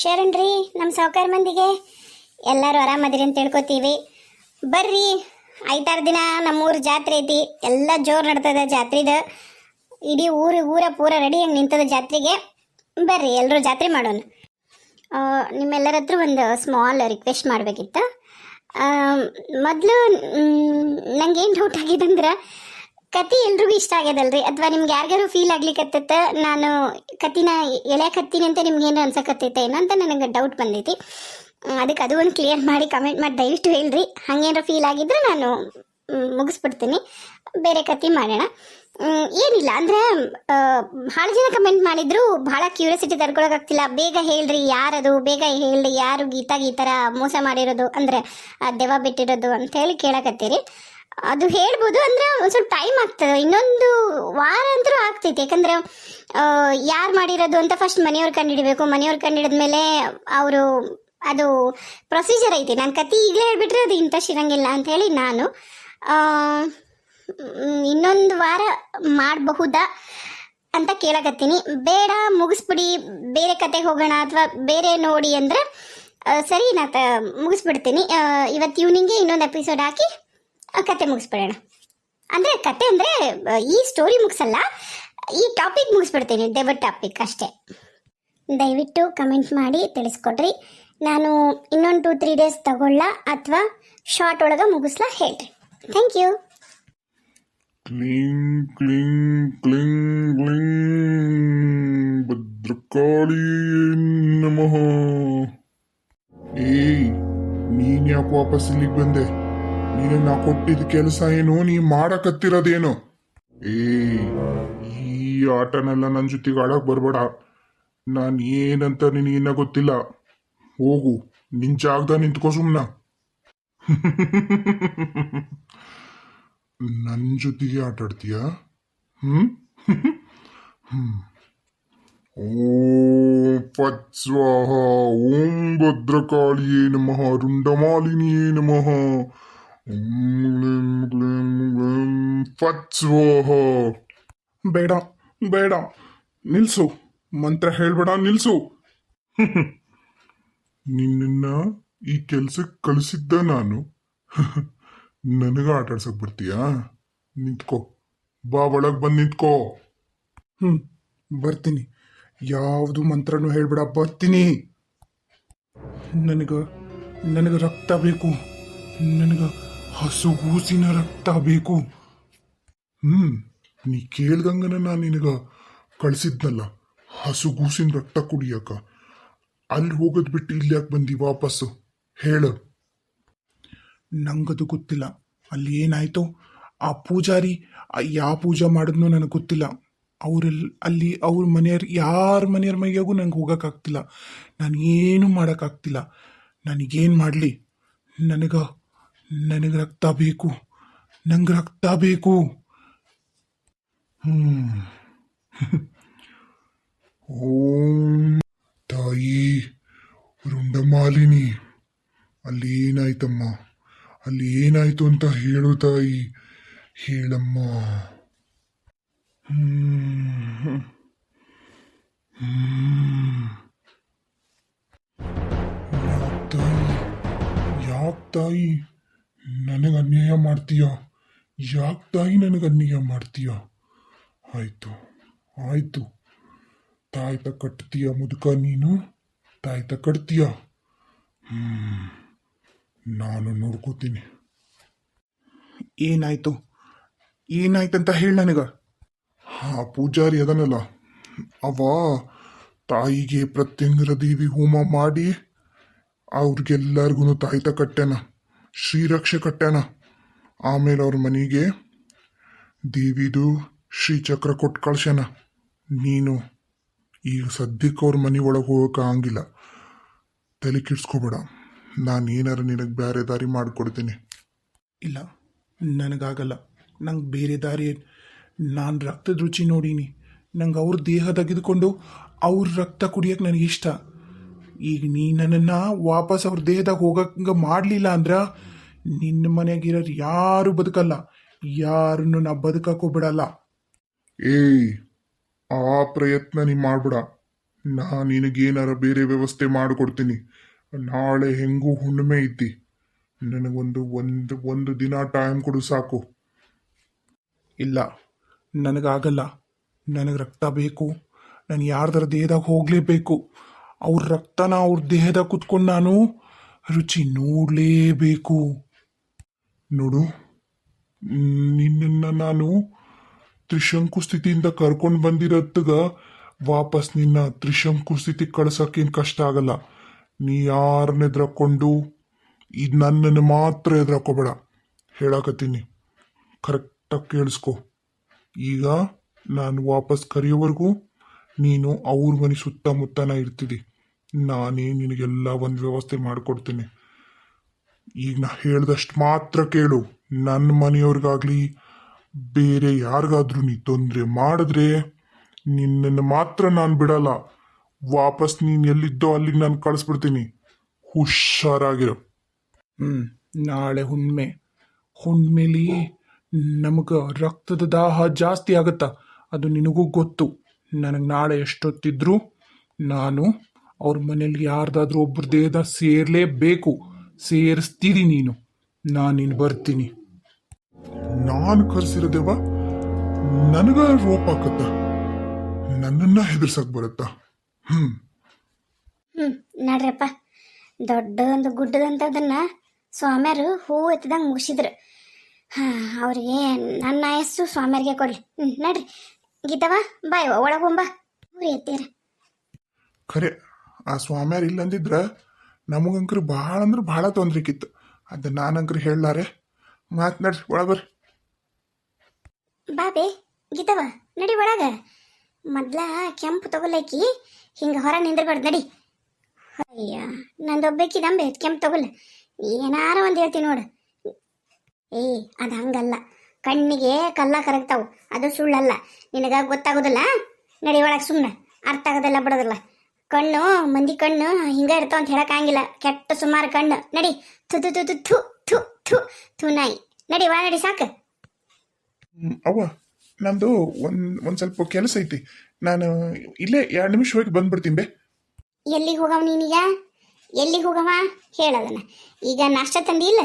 ಶರಣ್ರಿ ನಮ್ಮ ಸಾವುಕಾರ ಮಂದಿಗೆ. ಎಲ್ಲರೂ ಆರಾಮದಿರಿ ಅಂತ ತಿಳ್ಕೊತೀವಿ. ಬರ್ರಿ, ಐದಾರು ದಿನ ನಮ್ಮೂರು ಜಾತ್ರೆ ಐತಿ. ಎಲ್ಲ ಜೋರು ನಡ್ತದೆ ಜಾತ್ರೆದ. ಇಡೀ ಊರು, ಊರ ಪೂರ ರೆಡಿ ಹಂಗೆ ನಿಂತದ ಜಾತ್ರೆಗೆ. ಬರ್ರಿ ಎಲ್ಲರೂ ಜಾತ್ರೆ ಮಾಡೋಣ. ನಿಮ್ಮೆಲ್ಲರ ಹತ್ರ ಒಂದು ಸ್ಮಾಲ್ ರಿಕ್ವೆಸ್ಟ್ ಮಾಡಬೇಕಿತ್ತು. ಮೊದಲು ನಂಗೆ ಏನು ಡೌಟ್ ಆಗಿದೆ ಅಂದ್ರೆ ಕತಿ ಎಲ್ರಿಗೂ ಇಷ್ಟ ಆಗ್ಯದಲ್ರಿ. ಅಥವಾ ನಿಮ್ಗೆ ಯಾರಿಗಾರು ಫೀಲ್ ಆಗ್ಲಿಕ್ಕತ್ತ ನಾನು ಕತಿನ ಎಳೆಯಕತ್ತೀನಿ ಅಂತ ನಿಮ್ಗೆ ಏನು ಅನ್ಸಕತ್ತೈತೆ ಏನೋ ಅಂತ ನನಗೆ ಡೌಟ್ ಬಂದೈತಿ. ಅದಕ್ಕೆ ಅದು ಒಂದು ಕ್ಲಿಯರ್ ಮಾಡಿ ಕಮೆಂಟ್ ಮಾಡಿ, ದಯವಿಟ್ಟು ಹೇಳ್ರಿ. ಹಂಗೇನಾರ ಫೀಲ್ ಆಗಿದ್ರೆ ನಾನು ಮುಗಿಸ್ಬಿಡ್ತೀನಿ. ಬೇರೆ ಕತಿ ಮಾಡೋಣ. ಏನಿಲ್ಲ, ಅಂದರೆ ಭಾಳ ಜನ ಕಮೆಂಟ್ ಮಾಡಿದ್ರು, ಭಾಳ ಕ್ಯೂರಿಯಾಸಿಟಿ ತರ್ಕೊಳಕಾಗ್ತಿಲ್ಲ ಬೇಗ ಹೇಳ್ರಿ ಯಾರದು, ಬೇಗ ಹೇಳ್ರಿ ಯಾರು ಗೀತಾಗ ಈ ಥರ ಮೋಸ ಮಾಡಿರೋದು, ಅಂದರೆ ದೆವ್ವ ಬಿಟ್ಟಿರೋದು ಅಂತ ಹೇಳಿ ಕೇಳಕತ್ತೀರಿ. ಅದು ಹೇಳ್ಬೋದು ಅಂದ್ರೆ ಒಂದು ಸ್ವಲ್ಪ ಟೈಮ್ ಆಗ್ತದೆ. ಇನ್ನೊಂದು ವಾರ ಅಂತೂ ಆಗ್ತೈತೆ. ಯಾಕಂದ್ರೆ ಯಾರು ಮಾಡಿರೋದು ಅಂತ ಫಸ್ಟ್ ಮನೆಯವ್ರು ಕಂಡುಹಿಡಿಬೇಕು. ಮನೆಯವ್ರು ಕಂಡುಹಿಡಿದ್ಮೇಲೆ ಅವರು ಅದು ಪ್ರೊಸೀಜರ್ ಐತಿ. ನಾನು ಕತಿ ಈಗಲೇ ಹೇಳ್ಬಿಟ್ರೆ ಅದು ಇಂಟ್ರೆಸ್ಟ್ ಇರಂಗಿಲ್ಲ ಅಂತ ಹೇಳಿ ನಾನು. ಇನ್ನೊಂದು ವಾರ ಮಾಡಬಹುದಾ ಅಂತ ಕೇಳಕತ್ತೀನಿ. ಬೇಡ, ಮುಗಿಸ್ಬಿಡಿ. ಬೇರೆ ಕತೆಗೆ ಹೋಗೋಣ ಅಥವಾ ಬೇರೆ ನೋಡಿ ಅಂದರೆ ಸರಿ ನಾ ತ ಮುಗಿಸ್ಬಿಡ್ತೀನಿ. ಇವತ್ತು ಈವ್ನಿಂಗ್ಗೆ ಇನ್ನೊಂದು ಎಪಿಸೋಡ್ ಹಾಕಿ ಕತೆ ಮುಗಿಸ್ಬಿಡೋಣ. ಅಂದರೆ ಕತೆ ಅಂದರೆ ಈ ಸ್ಟೋರಿ ಮುಗಿಸಲ್ಲ, ಈ ಟಾಪಿಕ್ ಮುಗಿಸ್ಬಿಡ್ತೀನಿ ಡೆಬಟ್ ಟಾಪಿಕ್ ಅಷ್ಟೇ. ದಯವಿಟ್ಟು ಕಮೆಂಟ್ ಮಾಡಿ, ತಿಳಿಸ್ಕೊಡ್ರಿ. ನಾನು ಇನ್ನೊಂದು ಟೂ ತ್ರೀ ಡೇಸ್ ತಗೊಳ್ಳ ಅಥವಾ ಶಾರ್ಟ್ ಒಳಗೆ ಮುಗಿಸ್ಲಾ ಹೇಳ್ರಿ. ಥ್ಯಾಂಕ್ ಯು ಕ್ಲಿಂಗ್ ಕ್ಲಿಂಗ್ ಕ್ಲಿಂಗ್ ಕ್ಲಿಂಗ್, ಭದ್ರಕಾಳಿ ನಮಃ. ಏಯ್, ನೀನ್ ಯಾಕೆ ವಾಪಸ್ ಇಲ್ಲಿಗೆ ಬಂದೆ? ನೀನು ನಾ ಕೊಟ್ಟಿದ್ದ ಕೆಲಸ ಏನು? ನೀ ಮಾಡಕತ್ತಿರೋದೇನು? ಏ, ಈ ಆಟನೆಲ್ಲ ನನ್ನ ಜೊತೆಗೆ ಆಡಕ್ ಬರ್ಬೇಡ. ನಾನು ಏನಂತ ನಿನಗಿನ್ನ ಗೊತ್ತಿಲ್ಲ. ಹೋಗು, ನಿನ್ ಜಾಗದ ನಿಂತ್ಕೋ ಸುಮ್ನ. ನನ್ನ ಜೊತೆಗೆ ಆಟ ಆಡ್ತೀಯ? ಹ್ಮ್. ಓಂ ಓಂ ಭದ್ರಕಾಳಿಯೇ ನಮಃ, ರುಂಡಮಾಲಿನಿಯೇ ನಮಃ. ಬೇಡ ಬೇಡ. ನಿಲ್ಸು. ಮಂತ್ರ ಹೇಳ್ಬೇಡ ನಿಲ್ಸು. ನಿನ್ನ ಈ ಕೆಲ್ಸಕ್ಕೆ ಕಳಿಸಿದ್ದ ನಾನು. ನನಗ ಆಟ ಆಡ್ಸಕ್ ಬರ್ತೀಯಾ? ನಿಂತ್ಕೋ. ಬಾ ಒಳಗ್ ಬಂದ್ ನಿಂತ್ಕೋ. ಹ್ಮ್ ಬರ್ತೀನಿ. ಯಾವುದು ಮಂತ್ರನು ಹೇಳ್ಬೇಡ ಬರ್ತೀನಿ. ನನಗ ನನಗ ರಕ್ತ ಬೇಕು. ನನಗ ಹಸುಗೂಸಿನ ರಕ್ತ ಬೇಕು ಹ್ಮ್, ನೀ ಕೇಳ್ದಂಗನ ನಾನು ನಿನಗ ಕಳ್ಸಿದ್ನಲ್ಲ ಹಸುಗೂಸಿನ ರಕ್ತ ಕುಡಿಯಕ. ಅಲ್ಲಿ ಹೋಗದ್ ಬಿಟ್ಟು ಇಲ್ಲಿ ಯಾಕೆ ಬಂದಿ ವಾಪಸ್ಸು? ಹೇಳು. ನಂಗದು ಗೊತ್ತಿಲ್ಲ. ಅಲ್ಲಿ ಏನಾಯ್ತು? ಆ ಪೂಜಾರಿ ಯಾವ ಪೂಜೆ ಮಾಡಿದ್ನೋ ನನಗೆ ಗೊತ್ತಿಲ್ಲ. ಅವ್ರಲ್ಲಿ ಅಲ್ಲಿ ಅವ್ರ ಮನೆಯವ್ರ ಯಾರ ಮನೆಯವ್ರ ಮೈಯಾಗೂ ನಂಗೆ ಹೋಗೋಕ್ಕಾಗ್ತಿಲ್ಲ. ನಾನು ಏನು ಮಾಡೋಕ್ಕಾಗ್ತಿಲ್ಲ. ನನಗೇನು ಮಾಡಲಿ? ನನಗ ನನಗೆ ರಕ್ತ ಬೇಕು, ನಂಗೆ ರಕ್ತ ಬೇಕು. ಓಂ ತಾಯಿ ರುಂಡಮಾಲಿನಿ ಅಲ್ಲಿ ಏನಾಯ್ತಮ್ಮ? ಅಲ್ಲಿ ಏನಾಯ್ತು ಅಂತ ಹೇಳು ತಾಯಿ. ಹೇಳಮ್ಮ. ಯಾಕ್ ತಾಯಿ? ಯಾಕೆ ತಾಯಿ? ನನಗೆ ಅನ್ಯಾಯ ಮಾಡ್ತೀಯ? ತಾಯಿ ನನಗೆ ಅನ್ಯಾಯ ಮಾಡ್ತೀಯ? ಆಯ್ತು ಆಯ್ತು. ತಾಯ್ತ ಕಟ್ತೀಯ ಮುದುಕ ನೀನು? ತಾಯ್ತ ಕಟ್ತೀಯ? ನಾನು ನೋಡ್ಕೋತೀನಿ. ಏನಾಯ್ತು? ಏನಾಯ್ತಂತ ಹೇಳ ನನಗ. ಹಾ ಪೂಜಾರಿ ಅದನಲ್ಲ. ಅವ ತಾಯಿಗೆ ಪ್ರತ್ಯಂಗರ ದೇವಿ ಹೋಮ ಮಾಡಿ ಅವ್ರಿಗೆಲ್ಲರಿಗೂ ತಾಯ್ತ ಕಟ್ಟ್ಯಾನ ಶ್ರೀರಕ್ಷೆ ಕಟ್ಟ್ಯಾನ ಆಮೇಲೆ ಅವ್ರ ಮನೆಗೆ ದೇವಿದು ಶ್ರೀಚಕ್ರ ಕೊಟ್ಟು ಕಳ್ಸೋಣ ನೀನು ಈಗ ಸದ್ಯಕ್ಕೆ ಅವ್ರ ಮನೆ ಒಳಗೆ ಹೋಗೋಕೆ ಆಗಂಗಿಲ್ಲ. ತಲೆ ಕೆಡ್ಸ್ಕೊಬೇಡ. ನಾನು ಏನಾರ ನಿನಗೆ ಬೇರೆ ದಾರಿ ಮಾಡಿಕೊಡ್ತೀನಿ. ಇಲ್ಲ, ನನಗಾಗಲ್ಲ. ನಂಗೆ ಬೇರೆ ದಾರಿ ನಾನು ರಕ್ತದ ರುಚಿ ನೋಡೀನಿ. ನಂಗೆ ಅವ್ರ ದೇಹ ತೆಗೆದುಕೊಂಡು ಅವ್ರ ರಕ್ತ ಕುಡಿಯೋಕೆ ನನಗೆ ಇಷ್ಟ. ಈಗ ನೀ ನನ್ನನ್ನು ವಾಪಸ್ ಅವ್ರ ದೇಹದಾಗ ಹೋಗಂಗೆ ಮಾಡಲಿಲ್ಲ ಅಂದ್ರೆ ನಿನ್ನ ಮನೆಯಾಗಿರೋರು ಯಾರು ಬದುಕಲ್ಲ. ಯಾರನ್ನು ನಾ ಬದುಕಕ್ಕೂ ಬಿಡಲ್ಲ. ಏ ಆ ಪ್ರಯತ್ನ ನೀ ಮಾಡ್ಬಿಡ. ನಾ ನಿನಗೇನಾರ ಬೇರೆ ವ್ಯವಸ್ಥೆ ಮಾಡಿಕೊಡ್ತೀನಿ. ನಾಳೆ ಹೆಂಗೂ ಹುಣ್ಣಿಮೆ ಐತಿ. ನನಗೊಂದು ಒಂದು ಒಂದು ದಿನ ಟೈಮ್ ಕೊಡು ಸಾಕು. ಇಲ್ಲ ನನಗಾಗಲ್ಲ. ನನಗೆ ರಕ್ತ ಬೇಕು. ನಾನು ಯಾರ್ದಾರ ದೇಹದಾಗ ಹೋಗಲೇಬೇಕು. ಅವ್ರ ರಕ್ತನ ಅವ್ರ ದೇಹದ ಕುತ್ಕೊಂಡು ನಾನು ರುಚಿ ನೋಡಲೇಬೇಕು. ನೋಡು, ನಿನ್ನನ್ನು ನಾನು ತ್ರಿಶಂಕು ಸ್ಥಿತಿಯಿಂದ ಕರ್ಕೊಂಡು ಬಂದಿರತ್ತಗ ವಾಪಸ್ ನಿನ್ನ ತ್ರಿಶಂಕು ಸ್ಥಿತಿ ಕಳ್ಸಕ್ಕೇನು ಕಷ್ಟ ಆಗಲ್ಲ. ನೀ ಯಾರನ್ನ ಎದ್ರಕೊಂಡು ಇದು ನನ್ನನ್ನು ಮಾತ್ರ ಎದ್ರಾಕೋಬೇಡ ಹೇಳಕತ್ತೀನಿ. ಕರೆಕ್ಟಾಗಿ ಕೇಳಿಸ್ಕೊ. ಈಗ ನಾನು ವಾಪಸ್ ಕರೆಯೋವರೆಗೂ ನೀನು ಅವ್ರ ಮನೆ ಸುತ್ತಮುತ್ತನ ಇರ್ತಿದ್ದಿ ನಾನೇ ನಿನಗೆಲ್ಲ ಒಂದು ವ್ಯವಸ್ಥೆ ಮಾಡಿಕೊಡ್ತೀನಿ. ಈಗ ನಾ ಹೇಳ್ದಷ್ಟು ಮಾತ್ರ ಕೇಳು. ನನ್ನ ಮನೆಯವ್ರಿಗಾಗ್ಲಿ ಬೇರೆ ಯಾರಿಗಾದ್ರೂ ನೀ ತೊಂದರೆ ಮಾಡಿದ್ರೆ ನಿನ್ನನ್ನು ಮಾತ್ರ ನಾನು ಬಿಡಲ್ಲ. ವಾಪಸ್ ನೀನು ಎಲ್ಲಿದ್ದೋ ಅಲ್ಲಿಗೆ ನಾನು ಕಳಿಸ್ಬಿಡ್ತೀನಿ. ಹುಷಾರಾಗಿರೋ. ಹ್ಞೂ ನಾಳೆ ಹುಣ್ಮೆ. ಹುಣ್ಮೇಲಿ ನಮಗೆ ರಕ್ತದ ದಾಹ ಜಾಸ್ತಿ ಆಗುತ್ತಾ? ಅದು ನಿನಗೂ ಗೊತ್ತು. ನನಗೆ ನಾಳೆ ಎಷ್ಟೊತ್ತಿದ್ರು ನಾನು ಅವ್ರ ಮನೇಲಿ ಯಾರ್ದಾದ್ರೂ ಒಬ್ಬರು ದೇಹದ ಸೇರಲೇಬೇಕು. ಸೇರಿಸ್ತೀರಿ ನೀನು. ನಾನು ನೀನು ಬರ್ತೀನಿ. ನಾನು ಕರ್ಸಿರೋದೇವ ನನಗ ರೋಪ್ ಹಾಕತ್ತ. ನನ್ನನ್ನ ಹೆದರ್ಸಕ್ ಬರುತ್ತಾ. ಹ್ಮ್. ಹ್ಞೂ ನಡ್ರಪ್ಪ. ದೊಡ್ಡ ಒಂದು ಗುಡ್ಡದಂಥದನ್ನ ಸ್ವಾಮ್ಯಾರು ಹೂವು ಎತ್ತದಂಗೆ ಮುಗಿಸಿದ್ರು. ಹಾಂ ಅವ್ರಿಗೆ ನನ್ನ ಆಯಸ್ಸು ಸ್ವಾಮ್ಯಾರಿಗೆ ಕೊಡ್ಲಿ. ಹ್ಞೂ ನಡ್ರಿ. ಗೀತವ ಬಾಯ್ ಒಳಗೊಂಬ ಊರಿ ಎತ್ತೀರ. ಖರೆ ಆ ಸ್ವಾಮ್ಯಾರ ಇಲ್ಲಂದಿದ್ರೆ ನಮಗಂಕ್ರು ಭಾಳ ಅಂದ್ರೆ ಭಾಳ ತೊಂದ್ರಿಕಿತ್ತು ಅದು ನಾನಂಕ್ರು ಹೇಳಲಾರೆ. ಮಾತನಾಡ್ರಿ ಒಳಬರ್ರಿ ಬಾಬೆ ಗೀತವ ನಡಿ ಒಳಗ. ಮೊದ್ಲ ಕೆಂಪು ತಗೊಲೈಕಿ, ಹಿಂಗೆ ಹೊರ ನಿಂದ್ರಬಾರ್ದು ನಡಿ. ಅಯ್ಯ ನಂದೊಬ್ಬಾಕಿದಂಬೆ ಕೆಂಪು ತಗೊಲ್ಲ ಏನಾರ ಒಂದು ಹೇಳ್ತೀನಿ ನೋಡು. ಏಯ್, ಅದು ಹಂಗಲ್ಲ. ಕಣ್ಣಿಗೆ ಕಲ್ಲ ಕರಗ್ತಾವು. ಅದು ಸುಳ್ಳಲ್ಲ. ನಿನಗ ಗೊತ್ತಾಗೋದಿಲ್ಲ? ನಡಿ ಒಳಗೆ ಸುಮ್ಮನೆ ಅರ್ಥ ಆಗೋದಿಲ್ಲ, ಬಿಡೋದಿಲ್ಲ. ಕಣ್ಣು ಮಂದಿ ಕಣ್ಣು ಹಿಂಗ ಇರ್ತಾವ ಅಂತ ಹೇಳಕ್ಕಾಗಿಲ್ಲ ಕೆಟ್ಟ ಸುಮಾರು ಕಣ್ಣು. ನಡಿ. ತು ತು ಥು ಥು ಥು ಥು ಥು ಥು ನಾಯಿ. ನಡಿ ವಾ ನಡಿ ಸಾಕು. ಅವ್ವ ನಂದು ಒಂದ್ ಒಂದ್ ಸ್ವಲ್ಪ ಕೆಲಸ ಐತಿ. ನಾನು ಇಲ್ಲೇ ಎರಡು ನಿಮಿಷ ಹೋಗಿ ಬಂದ್ಬಿಡ್ತೀನಿ ಬೇ. ಎಲ್ಲಿಗೆ ಹೋಗವ ನೀನೀಗ ಎಲ್ಲಿಗೆ ಹೋಗವ? ಹೇಳದನ್ನ ಈಗ ನಾಷ್ಟ ತಂದಿ ಇಲ್ಲ?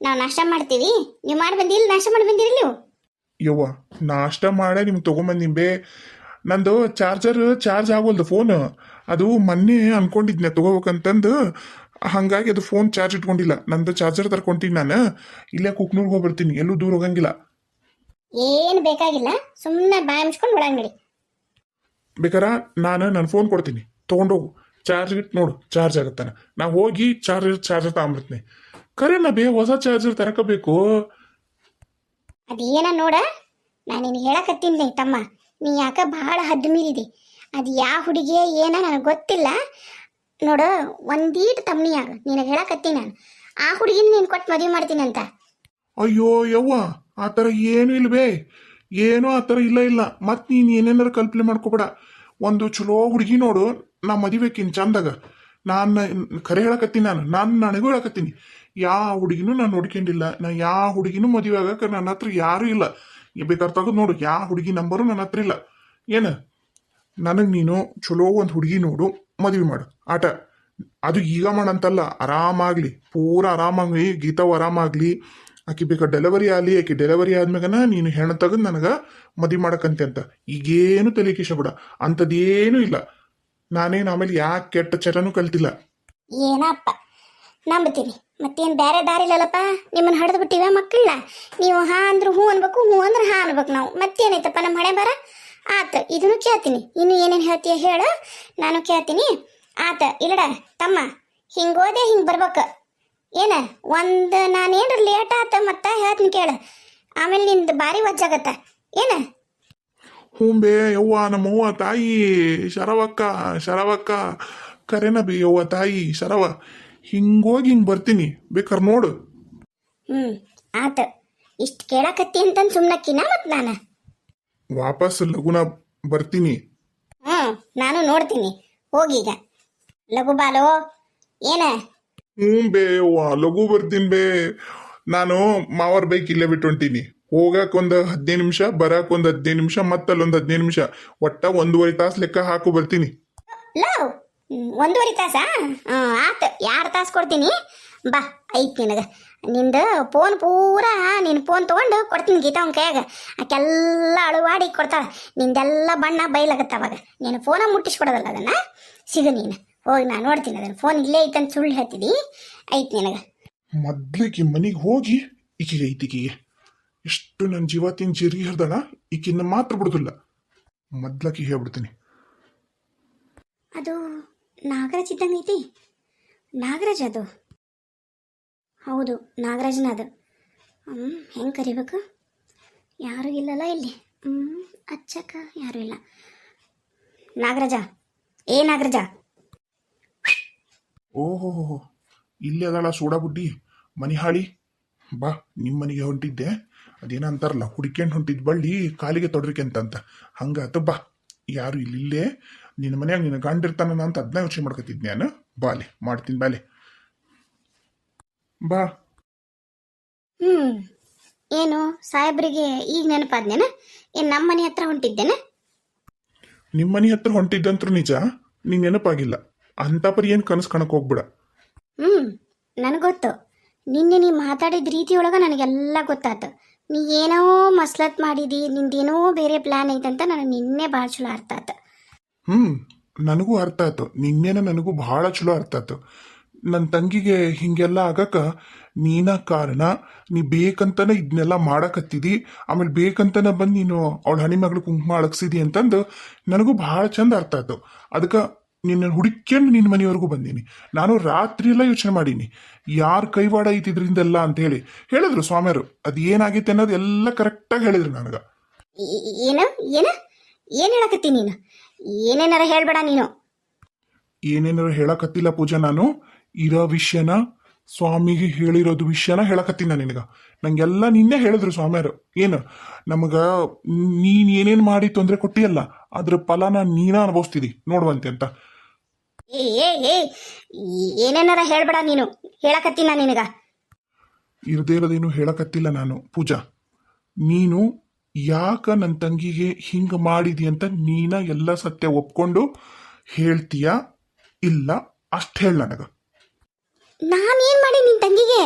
ನಾವು ನಾಷ್ಟ ಮಾಡ್ತೀವಿ. ನೀವು ಮಾಡಿ ಬಂದಿಲ್ಲ ನಾಷ್ಟ ಮಾಡಿ ಬಂದಿರಿ ನೀವು? ಯವ್ವ ನಾಷ್ಟ ಮಾಡೇ ನಿಮ್ಗೆ ತೊಗೊಂಬಂದಿನಿ ಬೇ. ನಂದು ಚಾರ್ಜರ್ ಚಾರ್ಜ್ ಆಗೋಲ್ದು ಫೋನ್. ಅದು ಮೊನ್ನೆ ಅನ್ಕೊಂಡಿದ್ನೆ ತಗೋಬೇಕಂತಂದು. ಹಾಗಾಗಿ ಅದು ಫೋನ್ ಚಾರ್ಜ್ ಇಟ್ಕೊಂಡಿಲ್ಲ. ನಂದು ಚಾರ್ಜರ್ ತರ್ಕೊಂತೀನಿ ನಾನು. ಇಲ್ಲೇ ಕುಕ್ನೂರ್ಗೆ ಹೋಗ್ಬಿಡ್ತೀನಿ. ಎಲ್ಲೂ ದೂರ ಹೋಗಂಗಿಲ್ಲ. ಏನು ಬೇಕಾಗಿಲ್ಲ. ಸುಮ್ಮನೆ ಬಾಯಿ ಮುಚ್ಕೊಂಡು ಒಳಗೆ ನಡಿ ಬೇಕಾರ ನಾನು ನನ್ನ ಫೋನ್ ಕೊಡ್ತೀನಿ. ತೊಗೊಂಡೋಗು. ಚಾರ್ಜ್ ಇಟ್ಟು ನೋಡು ಚಾರ್ಜ್ ಆಗುತ್ತೆ ನಾ ಹೋಗಿ ಚಾರ್ಜರ್ ಚಾರ್ಜರ್ ತಗೊಂಬಿಡ್ತೀನಿ ಕರೆ ನಾ ಬೇ ಹೊಸ ಚಾರ್ಜರ್ ತರಕಬೇಕು. ಅದೇನ ನೋಡ. ನಾನು ನಿನಗೆ ಹೇಳಕತ್ತೀನಿ ತಮ್ಮ. ನೀ ಯಾಕೆ ಭಾಳ ಹದ್ದು ಮೀರಿದಿ ಅದು ಯಾವ ಹುಡುಗಿ ಏನ ನನಗೆ ಗೊತ್ತಿಲ್ಲ. ನೋಡು, ಒಂದೀಟ್ ತಮ್ಮನಿಯಾಗ ನಿನಗೆ ಹೇಳಕತ್ತೀನಿ ನಾನು. ಆ ಹುಡುಗಿನ ನೀನು ಕೊಟ್ಟು ಮದುವೆ ಮಾಡ್ತೀನಿ ಅಂತ ಅಯ್ಯೋ, ಯವ್ವ, ಆ ಥರ ಏನೂ ಇಲ್ವೇ ಏನೂ ಆ ಥರ ಇಲ್ಲ ಇಲ್ಲ. ಮತ್ತು ನೀನು ಏನೇನಾರು ಕಲ್ಪನೆ ಮಾಡ್ಕೋಬೇಡ. ಒಂದು ಚಲೋ ಹುಡುಗಿ ನೋಡು, ನಾ ಮದಿಬೇಕಿನ್ ಚಂದಾಗ. ನಾನು ಖರೆ ಹೇಳಕತ್ತೀನಿ ನಾನು. ನಾನು ನನಗೂ ಹೇಳಕತ್ತೀನಿ. ಯಾವ ಹುಡುಗಿನೂ ನಾನು ನೋಡ್ಕೊಂಡಿಲ್ಲ. ನಾ ಯಾವ ಹುಡುಗಿನೂ ಮದುವೆ ಆಗಕ್ಕೆ ನನ್ನ ಹತ್ರ ಯಾರೂ ಇಲ್ಲ. ಬೇಕಾದ್ರೆ ತೆಗೆದು ನೋಡು ಯಾವ ಹುಡುಗಿ ನಂಬರು ನನ್ನ ಹತ್ರ ಇಲ್ಲ. ಏನು? ನನಗೆ ನೀನು ಚಲೋ ಒಂದು ಹುಡುಗಿ ನೋಡು, ಮದುವೆ ಮಾಡು. ಆಟ. ಅದು ಈಗ ಮಾಡಂತಲ್ಲ, ಆರಾಮಾಗ್ಲಿ, ಪೂರ ಆರಾಮಾಗ್ಲಿ, ಗೀತಾವು ಆರಾಮಾಗ್ಲಿ, ಆಕೆ ಬೇಕಾ ಡೆಲಿವರಿ ಆಗ್ಲಿ, ಆಕೆ ಡೆಲಿವರಿ ಆದ್ಮ್ಯಾಗನ ನೀನು ಹೆಣ್ಣು ತೆಗೆದು ನನಗೆ ಮದುವೆ ಮಾಡಕಂತೆ ಅಂತ. ಈಗೇನು ತಲೆ ಕಿಶಬೇಡ ಅಂಥದ್ದೇನೂ ಇಲ್ಲ. ನಾನೇನು ಆಮೇಲೆ ಯಾಕೆ ಕೆಟ್ಟ ಚಟನೂ ಕಲ್ತಿಲ್ಲ. ಏನಪ್ಪ? ನಂಬ್ತೀನಿ ಮತ್ತೇನು ಬೇರೆ ದಾರಿ ಇಲ್ಲಲ್ಲಪ್ಪ? ನಿಮ್ಮನ್ನ ಹಡ್ದು ಬಿಟ್ಟಿವ ಮಕ್ಕಳನ್ನ ನೀವು ಹಾ ಅಂದ್ರೆ ಹ್ಞೂ ಅನ್ಬೇಕು ಹ್ಞೂ ಅಂದ್ರೆ ಹಾ ಅನ್ಬೇಕು ನಾವು. ಮತ್ತೇನೈತಪ್ಪ ನಮ್ಮ ಹಣೆ ಬರ ಆತ, ಇದನ್ನು ಕೇಳ್ತೀನಿ. ಇನ್ನು ಏನೇನು ಹೇಳ್ತೀಯ ಹೇಳು. ನಾನು ಕೇಳ್ತೀನಿ. ಆತ, ಇಲ್ಲಡ, ತಮ್ಮ ಹಿಂಗೋದೆ ಹಿಂಗೆ ಬರ್ಬೇಕು. ಏನ, ಒಂದು ನಾನೇನ್ರ ಲೇಟ್ ಆತ ಮತ್ತೆ ಹೇಳ್ತೀನಿ ಕೇಳ. ಆಮೇಲೆ ನಿಂದು ಭಾರಿ ವಜ್ಜಾಗತ್ತ. ಏನ? ಹ್ಞೂ ಬೇ ಯವ್ವ ನಮ್ಮವ್ವ ತಾಯಿ, ಶರವಕ್ಕ ಶರವಕ್ಕ ಕರೆನ ಬಿ ಯವ್ವ, ತಾಯಿ, ಶರವ. ಹಿಂಗೋಗಿ ಹಿಂಗೆ ಬರ್ತೀನಿ. ಬೇಕಾರೆ ನೋಡು. ಹ್ಮ್ ಆತ. ಇಷ್ಟು ಕೇಳಕತ್ತಿ ಅಂತಂದು ಸುಮ್ಮನಕ್ಕಿನ ಮತ್ತು ನಾನು? ವಾಪಸ್ ಲಗುನ ಬರ್ತೀನಿ. ಹ್ಮ್ ನಾನು ನೋಡ್ತೀನಿ. ಹೋಗೀಗ. ಲಘು ಬಾಲೋ ಏನ? ಹ್ಞೂ ಬೇ ಅವ್ವ, ಲಘು ಬರ್ತೀನಿ ಬೇ. ನಾನು ಮಾವರ್ ಬೈಕ್ ಇಲ್ಲೇ ಬಿಟ್ಟು ಹೊಂಟೀನಿ ಹೋಗಕ್ ಒಂದು ಹದಿನೈದು ನಿಮಿಷ ಬರಕ್ ಒಂದು ಹದಿನೈದು ನಿಮಿಷ ಮತ್ತಲ್ಲೊಂದು ಹದಿನೈದು ನಿಮಿಷ. ಒಟ್ಟ ಒಂದೂವರೆ ತಾಸು ಲೆಕ್ಕ ಹಾಕು ಬರ್ತೀನಿ. ಲವ್ ಒಂದೂವರೆ ತಾಸ? ಆತು ಎರಡು ತಾಸು ಕೊಡ್ತೀನಿ. ಬಾ ಐತ್ ನಿನಗೆ. ನಿಂದು ಫೋನ್ ಪೂರಾ ನಿನ್ನ ಫೋನ್ ತೊಗೊಂಡು ಕೊಡ್ತೀನಿ ಗೀತಾ ಅವ್ನ ಕೈಯಾಗ. ಆಕೆಲ್ಲ ಅಳುವಾಡಿ ಕೊಡ್ತಾಳೆ. ನಿಂದೆಲ್ಲ ಬಣ್ಣ ಬೈಲಾಗತ್ತೆ ಅವಾಗ. ನೀನು ಫೋನ ಮುಟ್ಟಿಸ್ಕೊಡೋದಲ್ಲ ಅದನ್ನು? ಸಿಗು ನೀನು. ಹೋಗಿ ನಾನು ನೋಡ್ತೀನಿ ಅದನ್ನು. ಫೋನ್ ಇಲ್ಲೇ ಐತಂತ ಸುಳ್ಳು ಹೇಳ್ತಿದ್ದಿ ಐತ್ ನಿನಗೆ. ಮೊದ್ಲಿಗೆ ಮನೆಗೆ ಹೋಗಿ ಈಕಿಗೆ ಐತಿಕಿಗೆ ಎಷ್ಟು ನನ್ನ ಜೀವ ತಿನ್ ಜಿರಿ ಹರ್ದಣ ಈಕಿನ್ನ ಮಾತ್ರ ಬಿಡುದಿಲ್ಲ. ಮೊದ್ಲಕ್ಕೆ ಹೇಳ್ಬಿಡ್ತೀನಿ. ಅದು ನಾಗರಾಜ್ ಇದ್ದಂಗೆ ಐತಿ ನಾಗರಾಜ್ ಅದು. ಹೌದು ನಾಗರಾಜನ ಅದು ಹ್ಞೂ ಹೆಂಗೆ ಕರಿಬೇಕು? ಯಾರೂ ಇಲ್ಲಲ್ಲ ಇಲ್ಲಿ. ಹ್ಞೂ ಅಚ್ಚಕ್ಕ ಯಾರೂ ಇಲ್ಲ. ನಾಗರಾಜ, ಏ ನಾಗರಾಜ. ಓಹೋ, ಇಲ್ಲಿ ಅದಲ್ಲ ಸೋಡಾ ಬುಡ್ಡಿ ಮನಿ ಹಾಳಿ ಬಾ ನಿಮ್ಮ ಮನೆಗೆ ಹೊಂಟಿದ್ದೆ. ಅದೇನಂತಾರಲ್ಲ, ಹುಡ್ಕ್ಯಂಡ್ ಹೊಂಟಿದ್ ಬಳ್ಳಿ ಕಾಲಿಗೆ ತೊಡ್ರಿಕೆ ಅಂತ ಹಂಗಾತು ಬಾ. ಯಾರು ಇಲ್ಲಿ ಇಲ್ಲೇ ನಿನ್ನ ಮನೆಯಾಗ ನಿನ್ನ ಗಂಡ ಇರ್ತಾನ ಅಂತ ಅದನ್ನ ಯೋಚನೆ ಮಾಡ್ಕೊತಿದ್ದೆ ನಾನು. ಬಾಲೆ ಮಾಡ್ತೀನಿ ಬಾಲೆ ಬಾ. ಹ್ಮ್. ಏನು ಸಾಹೇಬ್ರಿಗೆ ಈಗ ನೆನಪಾದ್ನೇನ? ಏನ್ ನಮ್ಮ ಮನೆ ಹತ್ರ ಹೊಂಟಿದ್ದೇನೆ? ನಿಮ್ಮ ಮನೆ ಹತ್ರ ಹೊಂಟಿದ್ದಂತ್ರು ನಿಜ ನಿಂಗೆ ನೆನಪಾಗಿಲ್ಲ. ಅಂತ ಪರಿ ಏನು ಕನಸು ಕಣಕ್ ಹೋಗ್ಬಿಡ. ಹ್ಮ್ ನನಗೊತ್ತು. ನಿನ್ನೆ ನೀ ಮಾತಾಡಿದ ರೀತಿಯೊಳಗ ನನಗೆಲ್ಲ ಗೊತ್ತಾತು. ನೀ ಏನೋ ಮಸ್ಲತ್ ಮಾಡಿದಿ ನಿಂದೇನೋ ಬೇರೆ ಪ್ಲಾನ್ ಐತಂತ ನನಗೆ ನಿನ್ನೆ ಭಾಳ ಚಲೋ ಅರ್ಥ ಆಯ್ತು ಹ್ಮ್, ನನಗೂ ಅರ್ಥ ಆಯ್ತು. ನಿನ್ನೆನ ನನಗೂ ಬಹಳ ಚಲೋ ಅರ್ಥ ಆಯ್ತು. ನನ್ನ ತಂಗಿಗೆ ಹಿಂಗೆಲ್ಲ ಆಗಕ್ಕ ನೀನ ಕಾರಣ, ನೀ ಬೇಕಂತನ ಇದನ್ನೆಲ್ಲ ಮಾಡಕತ್ತಿದಿ, ಆಮೇಲೆ ಬೇಕಂತನ ಬಂದು ನೀನು ಅವಳ ಹಣಿ ಮಗಳು ಕುಂಕುಮ ಅಳಗ್ಸಿದಿ ಅಂತಂದು ನನಗೂ ಬಹಳ ಚಂದ ಅರ್ಥ ಆಯ್ತು. ಅದಕ್ಕೆ ನಿನ್ನ ಹುಡುಕ್ಯಂಡು ನಿನ್ನ ಮನೆಯವರೆಗೂ ಬಂದೀನಿ. ನಾನು ರಾತ್ರಿ ಎಲ್ಲ ಯೋಚನೆ ಮಾಡೀನಿ. ಯಾರ ಕೈವಾಡ ಐತಿ ಇದ್ರಿಂದೆಲ್ಲ ಅಂತ ಹೇಳಿ. ಹೇಳಿದ್ರು ಸ್ವಾಮಿಯರು. ಅದು ಏನಾಗೈತೆ ಅನ್ನೋದು ಎಲ್ಲ ಕರೆಕ್ಟಾಗಿ ಹೇಳಿದ್ರು ನನಗೆ. ಏನು ಏನು? ಏನು ಹೇಳಕತ್ತಿ ನೀನು? ಏನೇನಾರ ಹೇಳ್ಬೇಡ ನೀನು. ಏನೇನಾರ ಹೇಳಕತ್ತಿಲ್ಲ ಪೂಜಾ ನಾನು. ಇರೋ ವಿಷಯನ ಸ್ವಾಮಿಗೆ ಹೇಳಿರೋದು ವಿಷಯನ ಹೇಳಕತ್ತೀನಿ ನಾನು ನಿನಗ. ನಂಗೆಲ್ಲ ನಿನ್ನೆ ಹೇಳಿದ್ರು ಸ್ವಾಮಿಯರು ಏನು ನಮಗ ನೀನ್ ಏನೇನು ಮಾಡಿ ತೊಂದರೆ ಕೊಟ್ಟಿಯಲ್ಲ ಅದ್ರ ಫಲನ ನೀನ ಅನುಭವಿಸ್ತಿದಿ ನೋಡುವಂತೆ ಅಂತ. ಏ ಏ ಏ ಏನೇನಾರ ಹೇಳ್ಬೇಡ ನೀನು. ಹೇಳಕತ್ತೀನಿ ನಾನು ನಿನಗ. ಇರದೇ ಇರೋದೇನು ಹೇಳಕತ್ತಿಲ್ಲ ನಾನು ಪೂಜಾ. ನೀನು ಯಾಕ ನನ್ನ ತಂಗಿಗೆ ಹಿಂಗ ಮಾಡಿದಿ ಅಂತ ನೀನ ಎಲ್ಲ ಸತ್ಯ ಒಪ್ಕೊಂಡು ಹೇಳ್ತೀಯ? ಇಲ್ಲ, ಅಷ್ಟು ಹೇಳ ನನಗ. ನಾನೇನು ಮಾಡಿ ನಿನ್ನ ತಂಗಿಗೆ?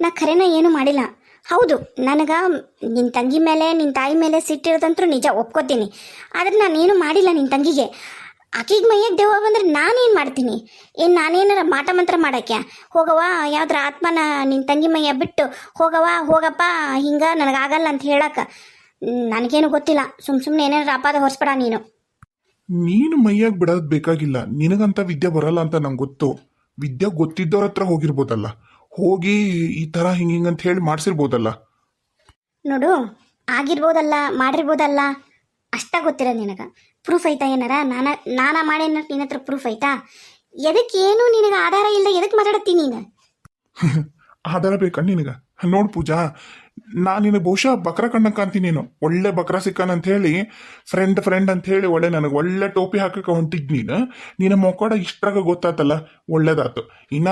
ನಾ ಖರೇನ ಏನು ಮಾಡಿಲ್ಲ. ಹೌದು, ನನಗೆ ನಿನ್ನ ತಂಗಿ ಮೇಲೆ ನಿನ್ನ ತಾಯಿ ಮೇಲೆ ಸಿಟ್ಟಿರೋದಂತೂ ನಿಜ ಒಪ್ಕೋತೀನಿ. ಆದ್ರೆ ನಾನೇನು ಮಾಡಿಲ್ಲ ನಿನ್ನ ತಂಗಿಗೆ. ಆಕಿಗೆ ಮೈಯಾಗ ದೆವ್ವ ಬಂದ್ರೆ ನಾನೇನು ಮಾಡ್ತೀನಿ? ಏನು ನಾನೇನಾರ ಮಾಟ ಮಂತ್ರ ಮಾಡಕ್ಕೆ? ಹೋಗವ್ವ, ಯಾವ್ದ್ರ ಆತ್ಮನ ನಿನ್ನ ತಂಗಿ ಮೈಯ ಬಿಟ್ಟು ಹೋಗವ್ವ, ಹೋಗಪ್ಪ, ಹಿಂಗೆ ನನಗಾಗಲ್ಲ ಅಂತ ಹೇಳಕ್ಕೆ. ನನಗೇನು ಗೊತ್ತಿಲ್ಲ. ಸುಮ್ ಸುಮ್ಮನೆ ಏನೇನು ಅಪಾದ ಹೊರಿಸ್ಬೇಡ ನೀನು. ನೀನು ಮೈಯಾಗ ಬಿಡೋದು ಬೇಕಾಗಿಲ್ಲ. ನಿನಗಂತ ವಿದ್ಯೆ ಬರಲ್ಲ ಅಂತ ನಂಗೆ ಗೊತ್ತು. ವಿದ್ಯೆ ಗೊತ್ತಿದ್ದವ್ರ ಹತ್ರ ಹೋಗಿರ್ಬೋದಲ್ಲ. ಹೋಗಿ ಈ ತರ ಹಿಂಗ ಅಂತ ಹೇಳಿ ಮಾಡಿಸಿರ್ಬೋದಲ್ಲ. ನೋಡು ಆಗಿರ್ಬೋದಲ್ಲ ಮಾಡಿರ್ಬೋದಲ್ಲ ಅಷ್ಟ ಗೊತ್ತಿರ ನಿನಗೆ. ಪ್ರೂಫ್ ಐತಾ ಏನಾರ? ನಾನ ನಾನ ಮಾಡಿ ನಿನ್ನ ಹತ್ರ ಪ್ರೂಫ್ ಐತಾ? ಎದಕ್ಕೆ ಏನು ನಿನಗೆ ಆಧಾರ ಇಲ್ಲ ಎದಕ್ಕೆ ಮಾತಾಡತ್ತೀನಿ ನೀನು? ಆಧಾರ ಬೇಕಾ ನಿನಗ? ನೋಡು ಪೂಜಾ ನಾ ನಿನಗೆ ಬಹುಶಃ ಬಕ್ರ ಕಾಣ್ತೀನಿ ಕಾಣ್ತೀನೇನು ಒಳ್ಳೆ ಬಕ್ರ ಸಿಕ್ಕನ್ ಅಂತ ಹೇಳಿ ಫ್ರೆಂಡ್ ಫ್ರೆಂಡ್ ಅಂತ ಹೇಳಿ ಒಳ್ಳೆ ನನಗೆ ಒಳ್ಳೆ ಟೋಪಿ ಹಾಕಕ್ಕೆ ಹೊಂಟಿದ್ ನೀನು. ನಿನ್ನ ಮೊಕ್ಕೋಡ ಇಷ್ಟ್ರಾಗ ಗೊತ್ತಾತಲ್ಲ, ಒಳ್ಳೇದಾತು. ಇನ್ನ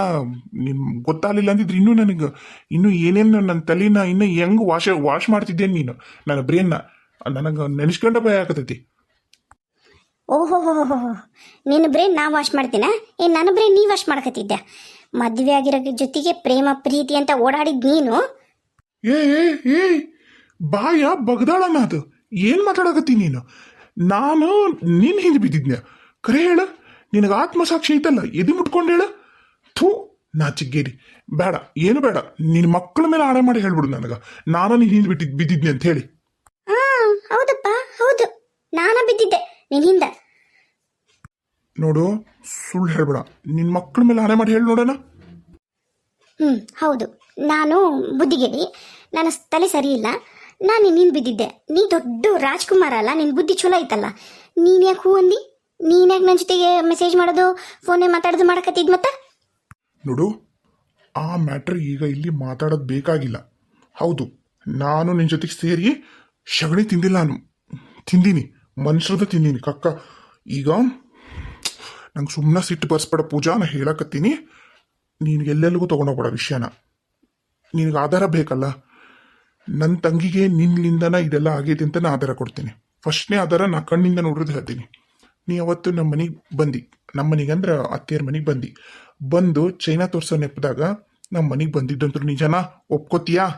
ನಿಮ್ ಗೊತ್ತಾಗಲಿಲ್ಲ ಅಂದಿದ್ರೆ ಇನ್ನೂ ನನಗೆ, ಇನ್ನು ಏನೇನು ನನ್ನ ತಲೆನ ಇನ್ನು ಹೆಂಗ್ ವಾಶ್ ವಾಶ್ ಮಾಡ್ತಿದ್ದೇನೆ ನೀನು? ನನ್ನ ಬ್ರೇನ್ನ, ನನಗೆ ನೆನೆಸ್ಕೊಂಡ ಭಯ ಆಗತೈತಿ ಓಹೋ ನಿನ್ನ ಬ್ರೇನ್ ನಾ ವಾಶ್ ಮಾಡ್ತೀನ? ಏನು ನನ್ನ ಬ್ರೇನ್ ನೀ ವಾಶ್ ಮಾಡಕತ್ತಿದ್ದೆ ಮದುವೆ ಆಗಿರೋ ಜೊತೆಗೆ ಪ್ರೇಮ, ಪ್ರೀತಿ ಅಂತ ಓಡಾಡಿದ್ ನೀನು. ಏ ಏ ಏ ಬಾಯ ಬಗ್ದಾಳ ಅದು. ಏನು ಮಾತಾಡಕತ್ತಿ ನೀನು? ನಾನು ನಿನ್ನ ಹಿಂದೆ ಬಿದ್ದಿದ್ನ್ಯ ಕರೆ ಹೇಳ ನಿನಗೆ ಆತ್ಮಸಾಕ್ಷಿ ಐತಲ್ಲ ಎದಿ ಮುಟ್ಕೊಂಡು ಹೇಳ. ಥೂ ನಾಚಿಗೇರಿ ಬೇಡ ಏನು ಬೇಡ ನಿನ್ನ ಮಕ್ಕಳ ಮೇಲೆ ಆಡ ಮಾಡಿ ಹೇಳ್ಬಿಡು ನನಗ. ನಾನು ನೀನ್ ಹಿಂದೆ ಬಿಟ್ಟಿದ್ ಬಿದ್ದಿದ್ನಿ ಅಂತ ಹೇಳಿ. ಹೌದಪ್ಪ ಹೌದು. ನಾನು ಬಿದ್ದಿದ್ದೆ ನಿನ್ನ ಹಿಂದೆ. ನೋಡು ಸುಳ್ಳು ಹೇಳ್ಬೇಡ. ನಿನ್ನ ಮಕ್ಕಳ ಮೇಲೆ ಆಣೆ ಮಾಡಿ ಹೇಳಿ ನೋಡೋಣ. ಹ್ಞೂ ಹೌದು. ನಾನು ಬುದ್ಧಿಗೇಡಿ. ನನ್ನ ತಲೆ ಸರಿಯಿಲ್ಲ ನಾನು ನಿನ್ನ ಬಿದ್ದಿದ್ದೆ. ನೀ ದೊಡ್ಡ ರಾಜ್ಕುಮಾರ ಅಲ್ಲ ನಿನ್ನ ಬುದ್ಧಿ ಚಲೋ ಐತಲ್ಲ. ನೀನು ಯಾಕೆ ಹೂ ಅಂದಿ? ನೀನು ಯಾಕೆ ನನ್ನ ಜೊತೆಗೆ ಮೆಸೇಜ್ ಮಾಡೋದು ಫೋನೇ ಮಾತಾಡೋದು ಮಾಡಕತ್ತಿದ್ ಮತ್ತೆ? ನೋಡು, ಆ ಮ್ಯಾಟ್ರ್ ಈಗ ಇಲ್ಲಿ ಮಾತಾಡೋದು ಬೇಕಾಗಿಲ್ಲ. ಹೌದು, ನಾನು ನಿನ್ನ ಜೊತೆಗೆ ಸೇರಿ ಶಗಣಿ ತಿಂದಿಲ್ಲ ನಾನು. ತಿಂದೀನಿ ಮನುಷ್ಯರದ ತಿಂದೀನಿ. ಕಕ್ಕ, ಈಗ ನಂಗೆ ಸುಮ್ಮನೆ ಸಿಟ್ಟು ಬರ್ಸ್ಬೇಡ ಪೂಜಾ ನಾನು ಹೇಳಕತ್ತೀನಿ. ನೀನು ಎಲ್ಲೆಲ್ಲಿಗೂ ತೊಗೊಂಡೋಗ್ಬೇಡ ವಿಷಯನ. ನಿನಗೆ ಆಧಾರ ಬೇಕಲ್ಲ? ನನ್ನ ತಂಗಿಗೆ ನಿನ್ನಿಂದನ ಇದೆಲ್ಲ ಆಗೈತೆ ಅಂತ ನಾ ಆಧಾರ ಕೊಡ್ತೀನಿ. ಫಸ್ಟ್ನೇ ಆಧಾರ ನಾ ಕಣ್ಣಿಂದ ನೋಡಿದ್ರೆ ಹೇಳ್ತೀನಿ. ನೀ ಅವತ್ತು ನಮ್ಮ ಮನೆಗೆ ಬಂದು. ನಮ್ಮ ಮನೆಗೆ ಅಂದ್ರೆ ಅತ್ತೆಯರ ಮನೆಗೆ ಬಂದು. ಬಂದು ಚೈನಾ ತೋರ್ಸೋ ನೆಪದಾಗ ನಮ್ಮ ಮನೆಗೆ ಬಂದಿದ್ದಂತೂ ನಿಜನಾ ಒಪ್ಕೋತೀಯಾ?